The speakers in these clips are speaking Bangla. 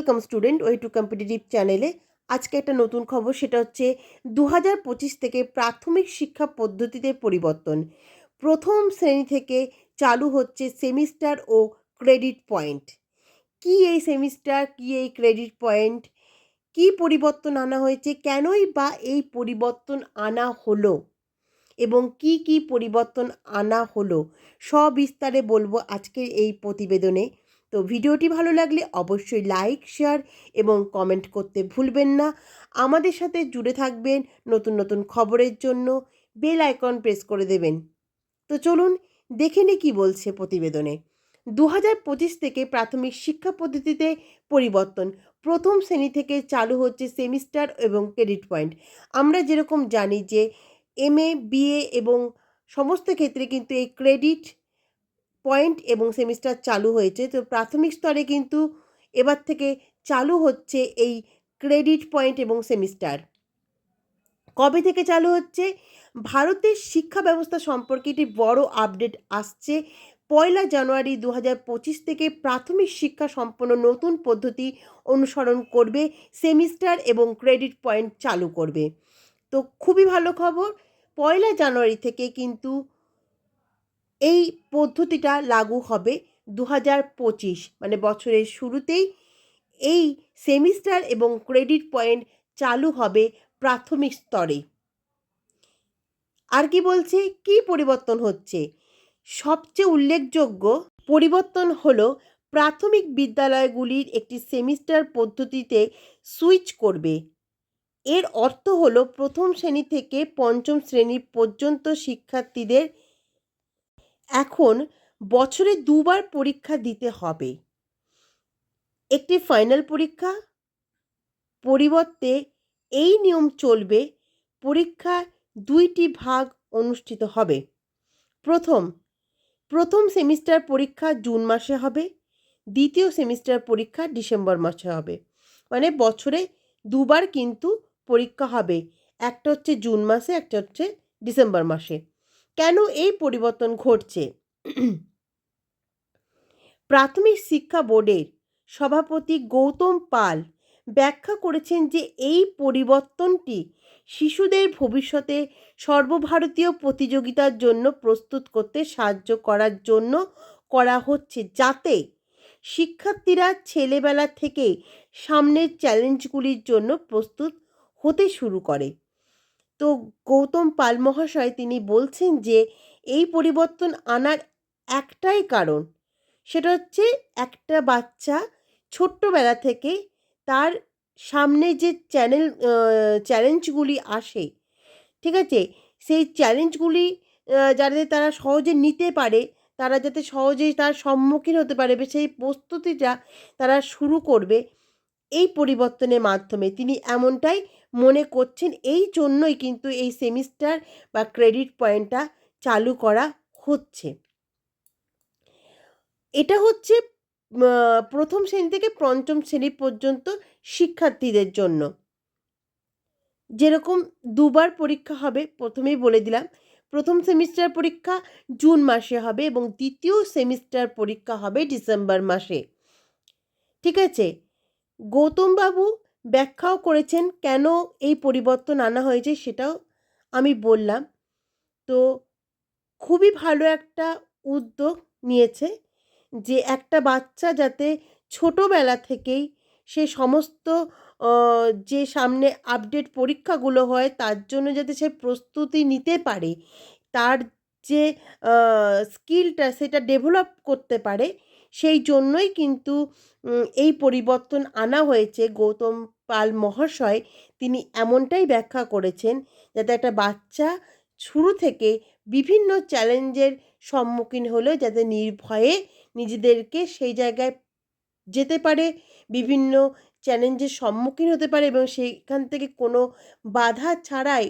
Welcome student way to competitive চ্যানেলে আজকে একটা নতুন খবর, সেটা হচ্ছে দু হাজার পঁচিশ থেকে প্রাথমিক শিক্ষা পদ্ধতিতে পরিবর্তন। প্রথম শ্রেণি থেকে চালু হচ্ছে সেমিস্টার ও ক্রেডিট পয়েন্ট। কি এই সেমিস্টার, কি এই ক্রেডিট পয়েন্ট, কি পরিবর্তন আনা হয়েছে, কেনই বা এই পরিবর্তন আনা হলো, এবং কি কি পরিবর্তন আনা হলো, সবিস্তারে বলব আজকের এই প্রতিবেদনে। তো ভিডিওটি ভালো লাগলে অবশ্যই লাইক, শেয়ার এবং কমেন্ট করতে ভুলবেন না। আমাদের সাথে জুড়ে থাকবেন নতুন নতুন খবরের জন্য বেল আইকন প্রেস করে দেবেন। তো চলুন দেখে নি কী বলছে প্রতিবেদনে। দু পঁচিশ থেকে প্রাথমিক শিক্ষা পদ্ধতিতে পরিবর্তন প্রথম শ্রেণি থেকে চালু হচ্ছে সেমিস্টার এবং ক্রেডিট পয়েন্ট। আমরা যেরকম জানি যে এম এ বিএ এবং সমস্ত ক্ষেত্রে কিন্তু এই ক্রেডিট পয়েন্ট এবং সেমিস্টার চালু হয়েছে। তো প্রাথমিক স্তরে কিন্তু এবার থেকে চালু হচ্ছে এই ক্রেডিট পয়েন্ট এবং সেমিস্টার কবে থেকে চালু হচ্ছে? ভারতের শিক্ষা ব্যবস্থা সম্পর্কে একটি বড় আপডেট আসছে। পয়লা জানুয়ারি দু পঁচিশ থেকে প্রাথমিক শিক্ষা সম্পন্ন নতুন পদ্ধতি অনুসরণ করবে সেমিস্টার এবং ক্রেডিট পয়েন্ট চালু করবে। তো খুবই ভালো খবর। পয়লা জানুয়ারি থেকে কিন্তু এই পদ্ধতিটা লাগু হবে দু হাজার পঁচিশ মানে বছরের শুরুতেই। এই সেমিস্টার এবং ক্রেডিট পয়েন্ট চালু হবে প্রাথমিক স্তরে। আর কি বলছে? কি পরিবর্তন হচ্ছে? সবচেয়ে উল্লেখযোগ্য পরিবর্তন হলো প্রাথমিক বিদ্যালয়গুলির একটি সেমিস্টার পদ্ধতিতে সুইচ করবে। এর অর্থ হলো প্রথম শ্রেণি থেকে পঞ্চম শ্রেণি পর্যন্ত শিক্ষার্থীদের এখন বছরে দুবার পরীক্ষা দিতে হবে। একটি ফাইনাল পরীক্ষা, পরিবর্তে এই নিয়ম চলবে, পরীক্ষা দুইটি ভাগ অনুষ্ঠিত হবে। প্রথম প্রথম সেমিস্টার পরীক্ষা জুন মাসে হবে, দ্বিতীয় সেমিস্টার পরীক্ষা ডিসেম্বর মাসে হবে। মানে বছরে দুবার কিন্তু পরীক্ষা হবে, একটা হচ্ছে জুন মাসে, একটা হচ্ছে ডিসেম্বর মাসে। কেন এই পরিবর্তন ঘটছে? প্রাথমিক শিক্ষা বোর্ডের সভাপতি গৌতম পাল ব্যাখ্যা করেছেন যে এই পরিবর্তনটি শিশুদের ভবিষ্যতে সর্বভারতীয় প্রতিযোগিতার জন্য প্রস্তুত করতে সাহায্য করার জন্য করা হচ্ছে, যাতে শিক্ষার্থীরা ছেলেবেলা থেকে সামনের চ্যালেঞ্জগুলির জন্য প্রস্তুত হতে শুরু করে। তো গৌতম পাল মহাশয় তিনি বলছেন যে, এই পরিবর্তন আনার একটাই কারণ, সেটা হচ্ছে একটা বাচ্চা ছোট্টবেলা থেকে তার সামনে যে চ্যানেল চ্যালেঞ্জগুলি আসে, ঠিক আছে? সেই চ্যালেঞ্জগুলি যাতে তারা সহজে নিতে পারে, তারা যাতে সহজেই তার সম্মুখীন হতে পারে সেই প্রস্তুতিটা তারা শুরু করবে, এই পরিবর্তনের মাধ্যমে। তিনি এমনটাই মনে করছেন, এই জন্যই কিন্তু এই সেমিস্টার বা ক্রেডিট পয়েন্টটা চালু করা হচ্ছে। এটা হচ্ছে প্রথম শ্রেণি থেকে পঞ্চম শ্রেণি পর্যন্ত শিক্ষার্থীদের জন্য। যেরকম দুবার পরীক্ষা হবে, প্রথমেই বলে দিলাম, প্রথম সেমিস্টার পরীক্ষা জুন মাসে হবে এবং দ্বিতীয় সেমিস্টার পরীক্ষা হবে ডিসেম্বর মাসে। ঠিক আছে? গৌতমবাবু ব্যাখ্যাও করেছেন কেন এই পরিবর্তন আনা হয়েছে সেটাও আমি বললাম। তো খুবই ভালো একটা উদ্যোগ নিয়েছে যে একটা বাচ্চা যাতে ছোটোবেলা থেকেই সে সমস্ত যে সামনে আপডেট পরীক্ষাগুলো হয় তার জন্য যাতে সে প্রস্তুতি নিতে পারে, তার যে স্কিলটা সেটা ডেভেলপ করতে পারে সেই জন্যই কিন্তু এই পরিবর্তন আনা হয়েছে। গৌতম পাল মহাশয় তিনি এমনটাই ব্যাখ্যা করেছেন যাতে একটা বাচ্চা শুরু থেকে বিভিন্ন চ্যালেঞ্জের সম্মুখীন হলেও যাতে নির্ভয়ে নিজেদেরকে সেই জায়গায় যেতে পারে, বিভিন্ন চ্যালেঞ্জের সম্মুখীন হতে পারে এবং সেইখান থেকে কোনো বাধা ছাড়াই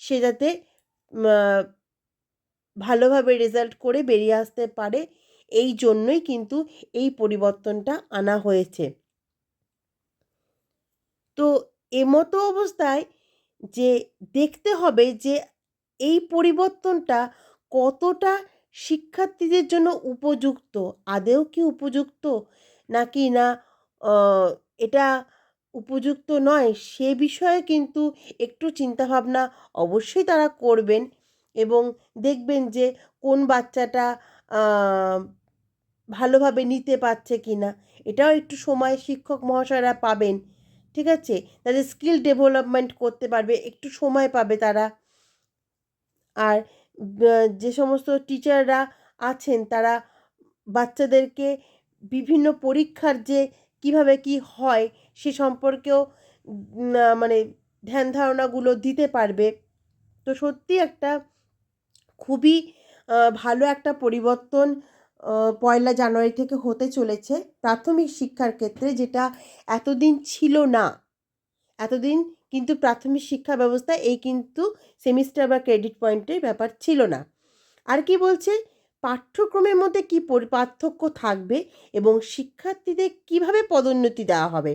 সে যাতে ভালোভাবে রেজাল্ট করে বেরিয়ে আসতে পারে। এই জন্যই কিন্তু এই পরিবর্তনটা আনা হয়েছে। তো এমতো অবস্থায় যে দেখতে হবে যে এই পরিবর্তনটা কতটা শিক্ষার্থীদের জন্য উপযুক্ত, আদেও কি উপযুক্ত নাকি না এটা উপযুক্ত নয়, সে বিষয়ে কিন্তু একটু চিন্তাভাবনা অবশ্যই তারা করবেন এবং দেখবেন যে কোন বাচ্চাটা ভালোভাবে নিতে পারছে কি না এটাও একটু সময় শিক্ষক মহাশয়রা পাবেন, ঠিক আছে? তাদের স্কিল ডেভেলপমেন্ট করতে পারবে, একটু সময় পাবে তারা। আর যে সমস্ত টিচাররা আছেন, তারা বাচ্চাদেরকে বিভিন্ন পরীক্ষার যে কীভাবে কি হয়, সে সম্পর্কেও মানে ধ্যান ধারণাগুলো দিতে পারবে। তো সত্যি একটা খুবই ভালো একটা পরিবর্তন পয়লা জানুয়ারি থেকে হতে চলেছে। প্রাথমিক শিক্ষার ক্ষেত্রে যেটা এতদিন ছিল না, এতদিন কিন্তু প্রাথমিক শিক্ষা ব্যবস্থা এই কিন্তু সেমিস্টার বা ক্রেডিট পয়েন্টের ব্যাপার ছিল না। আর কি বলছে? পাঠ্যক্রমের মধ্যে কি পার্থক্য থাকবে এবং শিক্ষার্থীদের কীভাবে পদোন্নতি দেওয়া হবে?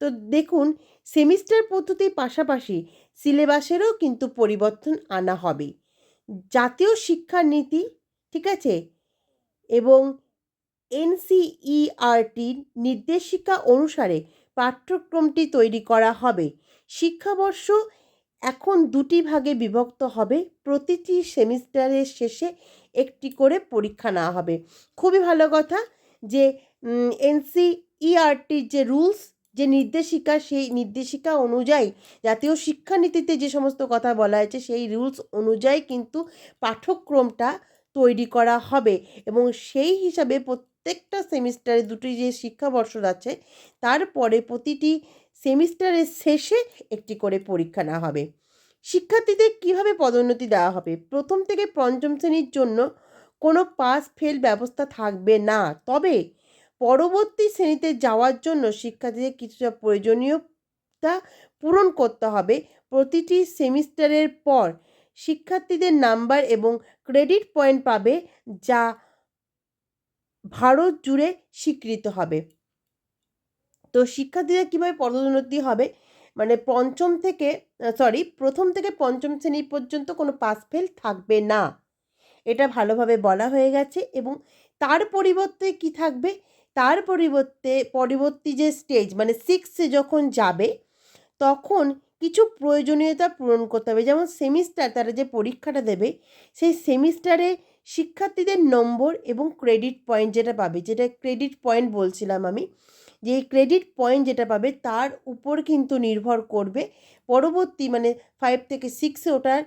তো দেখুন সেমিস্টার পদ্ধতির পাশাপাশি সিলেবাসেরও কিন্তু পরিবর্তন আনা হবে। জাতীয় শিক্ষা নীতি ঠিক আছে? এবং এনসিইআরটির নির্দেশিকা অনুসারে পাঠ্যক্রমটি তৈরি করা হবে। শিক্ষাবর্ষ এখন দুটি ভাগে বিভক্ত হবে। প্রতিটি সেমিস্টারের শেষে একটি করে পরীক্ষা নেওয়া হবে। খুবই ভালো কথা যে এনসিইআরটির যে রুলস যে নির্দেশিকা, সেই নির্দেশিকা অনুযায়ী জাতীয় শিক্ষানীতিতে যে সমস্ত কথা বলা হয়েছে, সেই রুলস অনুযায়ী কিন্তু পাঠ্যক্রমটা তৈরি করা হবে এবং সেই হিসাবে প্রত্যেকটা সেমিস্টারে দুটি যে শিক্ষাবর্ষ আছে, তারপরে প্রতিটি সেমিস্টারের শেষে একটি করে পরীক্ষা নেওয়া হবে। শিক্ষার্থীদের কীভাবে পদোন্নতি দেওয়া হবে? প্রথম থেকে পঞ্চম শ্রেণির জন্য কোনো পাস ফেল ব্যবস্থা থাকবে না। তবে পরবর্তী শ্রেণীতে যাওয়ার জন্য শিক্ষার্থীদের কিছুটা প্রয়োজনীয়তা পূরণ করতে হবে। প্রতিটি সেমিস্টারের পর শিক্ষার্থীদের নাম্বার এবং ক্রেডিট পয়েন্ট পাবে, যা ভারত জুড়ে স্বীকৃত হবে। তো শিক্ষার্থীদের কীভাবে পদোন্নতি হবে? মানে পঞ্চম থেকে সরি প্রথম থেকে পঞ্চম শ্রেণি পর্যন্ত কোনো পাস ফেল থাকবে না। এটা ভালোভাবে বলা হয়ে গেছে এবং তার পরিবর্তে কি থাকবে? তার পরিবর্তে, পরবর্তী যে স্টেজ মানে সিক্সে যখন যাবে, তখন কিছু প্রয়োজনীয়তা পূরণ করতে হবে। যেমন সেমিস্টার তারা যে পরীক্ষাটা দেবে, সেই সেমিস্টারে শিক্ষার্থীদের নম্বর এবং ক্রেডিট পয়েন্ট যেটা পাবে, যেটা ক্রেডিট পয়েন্ট বলছিলাম আমি, যে ক্রেডিট পয়েন্ট যেটা পাবে, তার উপর কিন্তু নির্ভর করবে। পরবর্তী মানে ফাইভ থেকে সিক্সে ওটার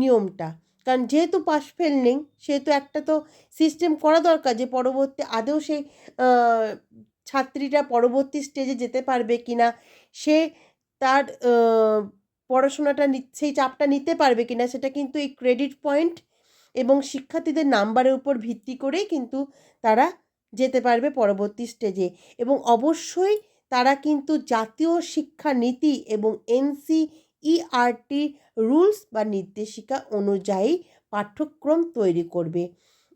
নিয়মটা। কারণ যেহেতু পাশ ফেল নেই, সেহেতু একটা তো সিস্টেম করা দরকার যে পরবর্তী আদৌ সেই ছাত্রীরা পরবর্তী স্টেজে যেতে পারবে কি না সে তার পড়াশোনাটা সেই চাপটা নিতে পারবে কি না সেটা কিন্তু এই ক্রেডিট পয়েন্ট এবং শিক্ষার্থীদের নাম্বারের উপর ভিত্তি করেই কিন্তু তারা যেতে পারবে পরবর্তী স্টেজে এবং অবশ্যই তারা কিন্তু জাতীয় শিক্ষা নীতি এবং এনসিইআরটি রুলস বা নির্দেশিকা অনুযায়ী পাঠ্যক্রম তৈরি করবে।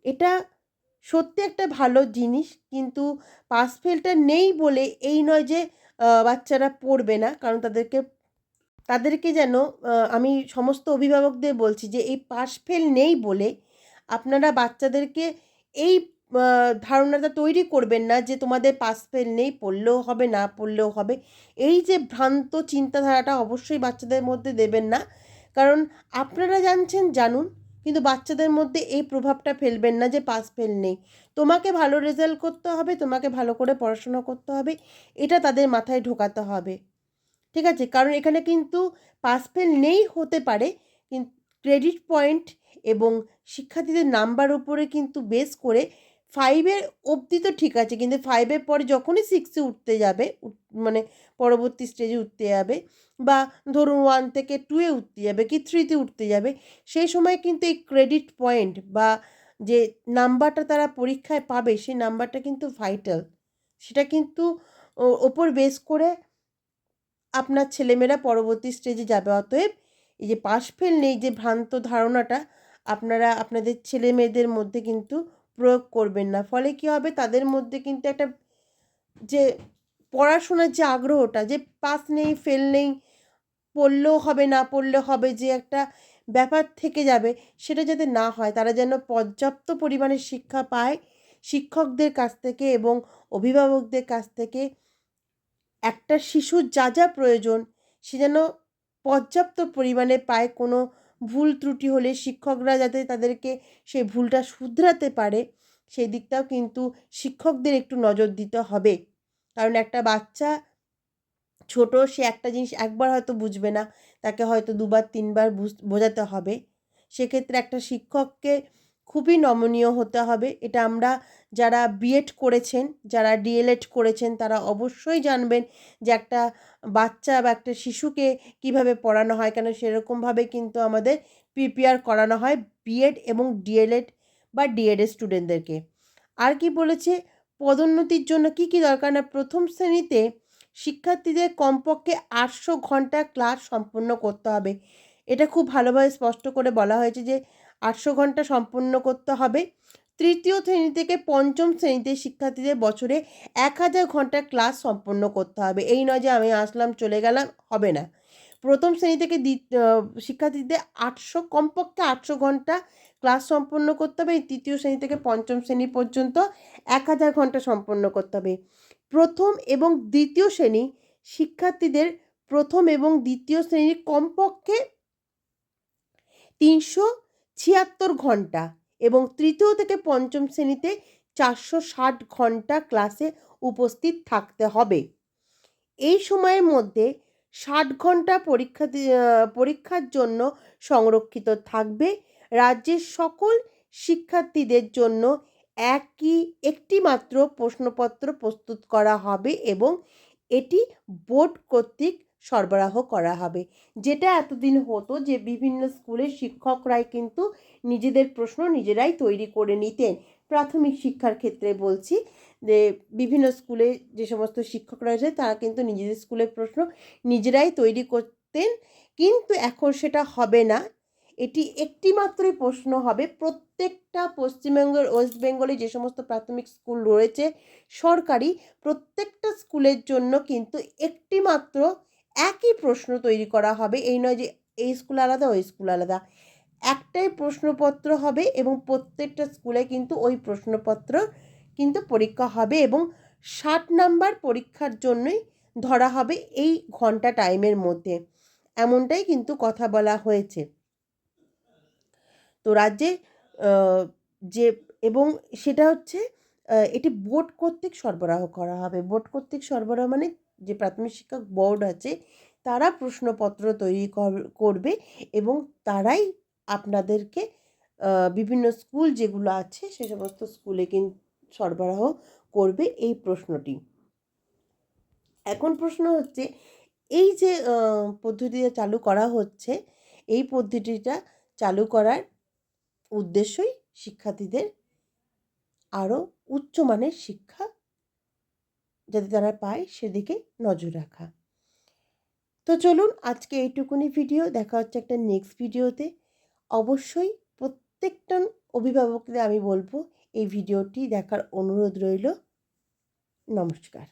এটা সত্যি একটা ভালো জিনিস, কিন্তু পাস ফেলটা নেই বলে এই নয় যে বাচ্চারা পড়বে না। কারণ তাদেরকে তাদেরকে যেন আমি সমস্ত অভিভাবকদের বলছি যে, এই পাস ফেল নেই বলে আপনারা বাচ্চাদেরকে এই ধারণাটা তৈরি করবেন না যে, তোমাদের পাস ফেল নেই, পড়লেও হবে, না পড়লেও হবে। এই যে ভ্রান্ত চিন্তাধারাটা অবশ্যই বাচ্চাদের মধ্যে দেবেন না। কারণ আপনারা জানছেন জানুন, কিন্তু বাচ্চাদের মধ্যে এই প্রভাবটা ফেলবেন না যে পাস ফেল নেই। তোমাকে ভালো রেজাল্ট করতে হবে, তোমাকে ভালো করে পড়াশোনা করতে হবে, এটা তাদের মাথায় ঢোকাতে হবে। ঠিক আছে? কারণ এখানে কিন্তু পাস ফেল নেই হতে পারে, কিন্তু ক্রেডিট পয়েন্ট এবং শিক্ষার্থীদের নাম্বার উপরে কিন্তু বেস করে ফাইভের অবধি তো ঠিক আছে, কিন্তু ফাইভের পরে যখনই সিক্সে উঠতে যাবে মানে পরবর্তী স্টেজে উঠতে যাবে বা ধরুন ওয়ান থেকে টুয়ে উঠতে যাবে কি থ্রিতে উঠতে যাবে, সেই সময় কিন্তু এই ক্রেডিট পয়েন্ট বা যে নাম্বারটা তারা পরীক্ষায় পাবে, সেই নাম্বারটা কিন্তু ভাইটাল সেটা কিন্তু ওপর বেস করে আপনার ছেলেমেয়েরা পরবর্তী স্টেজে যাবে। অতএব এই যে পাশ ফেল নেই যে ভ্রান্ত ধারণাটা, আপনারা, আপনাদের ছেলে মেয়েদের মধ্যে কিন্তু প্রয়োগ করবেন না। ফলে কি হবে? তাদের মধ্যে কিন্তু একটা যে পড়াশোনার যে আগ্রহটা, যে পাস নেই, ফেল নেই, পড়লেও হবে, না পড়লে হবে, যে একটা ব্যাপার থেকে যাবে, সেটা যাতে না হয়, তারা যেন পর্যাপ্ত পরিমাণে শিক্ষা পায় শিক্ষকদের কাছ থেকে এবং অভিভাবকদের কাছ থেকে। একটা শিশুর যা যা প্রয়োজন, সে যেন পর্যাপ্ত পরিমাণে পায় কোনো ভুল ত্রুটি হলে শিক্ষকরা যাতে তাদেরকে সেই ভুলটা শুধরাতে পারে, সেই দিকটাও কিন্তু শিক্ষকদের একটু নজর দিতে হবে। কারণ একটা বাচ্চা ছোট, সে একটা জিনিস একবার হয়তো বুঝবে না, তাকে হয়তো দুবার, তিনবার বুঝ- বোঝাতে হবে। সেক্ষেত্রে একটা শিক্ষককে খুবই নমনীয় হতে হবে। এটা আমরা যারা বিএড করেছেন, যারা ডিএলএড করেছেন, তারা অবশ্যই জানবেন যে একটা বাচ্চা বা একটা শিশুকে কীভাবে পড়ানো হয়। কেন সেরকমভাবে কিন্তু আমাদের প্রিপেয়ার করানো হয় বিএড এবং ডিএলএড বা ডিএডের স্টুডেন্টদেরকে। আর কি বলেছে? পদোন্নতির জন্য কি কি দরকার? না, প্রথম শ্রেণীতে শিক্ষার্থীদের কমপক্ষে আটশো ঘণ্টা ক্লাস সম্পন্ন করতে হবে। এটা খুব ভালোভাবে স্পষ্ট করে বলা হয়েছে যে আটশো ঘণ্টা সম্পন্ন করতে হবে। তৃতীয় শ্রেণি থেকে পঞ্চম শ্রেণীতে শিক্ষার্থীদের বছরে এক হাজার ঘণ্টা ক্লাস সম্পন্ন করতে হবে। এই নয় যে আমি আসলাম, চলে গেলাম, হবে না। প্রথম শ্রেণি থেকে শিক্ষার্থীদের আটশো, কমপক্ষে আটশো ঘণ্টা ক্লাস সম্পন্ন করতে হবে। এই তৃতীয় শ্রেণি থেকে পঞ্চম শ্রেণি পর্যন্ত এক হাজার ঘণ্টা সম্পন্ন করতে হবে। প্রথম এবং দ্বিতীয় শ্রেণি শিক্ষার্থীদের প্রথম এবং দ্বিতীয় শ্রেণির কমপক্ষে তিনশো ছিয়াত্তর ঘণ্টা এবং তৃতীয় থেকে পঞ্চম শ্রেণীতে চারশো ষাট ঘণ্টা ক্লাসে উপস্থিত থাকতে হবে। এই সময়ের মধ্যে ষাট ঘণ্টা পরীক্ষা পরীক্ষার জন্য সংরক্ষিত থাকবে। রাজ্যের সকল শিক্ষার্থীদের জন্য একই, একটি মাত্র প্রশ্নপত্র প্রস্তুত করা হবে এবং এটি বোর্ড কর্তৃক সরবরাহ করা হবে। যেটা এতদিন হতো যে বিভিন্ন স্কুলের শিক্ষকরাই কিন্তু নিজেদের প্রশ্ন নিজেরাই তৈরি করে নিতেন। প্রাথমিক শিক্ষার ক্ষেত্রে বলছি যে বিভিন্ন স্কুলে যে সমস্ত শিক্ষক রয়েছে তারা কিন্তু নিজেদের স্কুলের প্রশ্ন নিজেরাই তৈরি করতেন। কিন্তু এখন সেটা হবে না। এটি একটি মাত্রই প্রশ্ন হবে। প্রত্যেকটা পশ্চিমবঙ্গের, ওয়েস্ট বেঙ্গলে যে সমস্ত প্রাথমিক স্কুল রয়েছে সরকারি, প্রত্যেকটা স্কুলের জন্য কিন্তু একটি মাত্র একই প্রশ্ন তৈরি করা হবে। এই নয় যে এই স্কুল আলাদা ওই স্কুল আলাদা। একটাই প্রশ্নপত্র হবে এবং প্রত্যেকটা স্কুলে কিন্তু ওই প্রশ্নপত্র কিন্তু পরীক্ষা হবে এবং ষাট নাম্বার পরীক্ষার জন্যই ধরা হবে এই ঘণ্টা টাইমের মধ্যে। এমনটাই কিন্তু কথা বলা হয়েছে। তো রাজ্যে যে এবং সেটা হচ্ছে এটি বোর্ড কর্তৃক সরবরাহ করা হবে। বোর্ড কর্তৃক সরবরাহ মানে যে প্রাথমিক শিক্ষক বোর্ড আছে, তারা প্রশ্নপত্র তৈরি কর- করবে এবং তারাই আপনাদেরকে বিভিন্ন স্কুল যেগুলো আছে সে সমস্ত স্কুলে কিন্তু সরবরাহ করবে এই প্রশ্নটি। এখন প্রশ্ন হচ্ছে, এই যে পদ্ধতিটা চালু করা হচ্ছে, এই পদ্ধতিটা চালু করার উদ্দেশ্যই শিক্ষার্থীদের আরও উচ্চমানের শিক্ষা যাতে তারা পায় সেদিকে নজর রাখা। তো চলুন আজকে এইটুকুনি ভিডিও দেখা হচ্ছে একটা নেক্সট ভিডিওতে অবশ্যই প্রত্যেকটা অভিভাবকদের আমি বলব এই ভিডিওটি দেখার অনুরোধ রইল। নমস্কার।